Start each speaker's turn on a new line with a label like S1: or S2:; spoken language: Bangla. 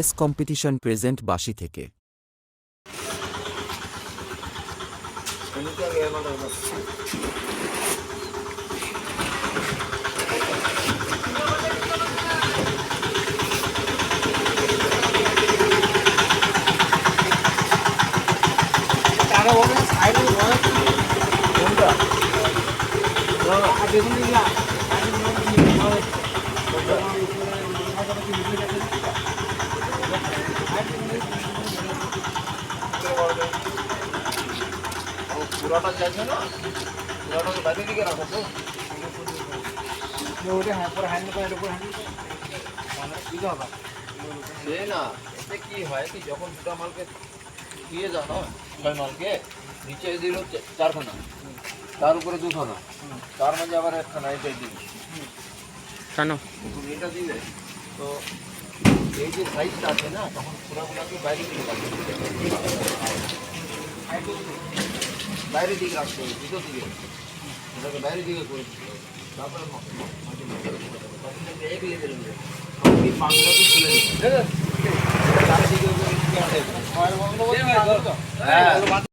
S1: এস কম্পিটিশন প্রেজেন্ট বাসি থেকে।
S2: টাকা না
S3: পুরাটা চাইছে না পুরাটা বাইরে দিকে রাখো তো
S2: ওটা হ্যাঁ পরে হ্যান্ডেল করে উপরে হ্যান্ডেল মানে কি হবে
S3: সে না এতে কি হয় কি যখন দুটা মালকে দিয়ে যাও না ছয় মালকে নিচে দিল চারখানা তার উপরে দুখানা তার মাঝে আবার একখানা এটাই দিবি।
S4: কেন
S3: এটা দিলে তো এই যে সাইজটা আছে না তখন পুরাগুলাকে বাইরে দিকে রাখতে হবে। দিকে রাখতে হবে ভিতর দিকে ওটাকে বাইরের দিকে করে দিতে হবে তারপরে হবে। এক লেভেল এই পাগুলাকে তুলে দিতে হবে। হ্যাঁ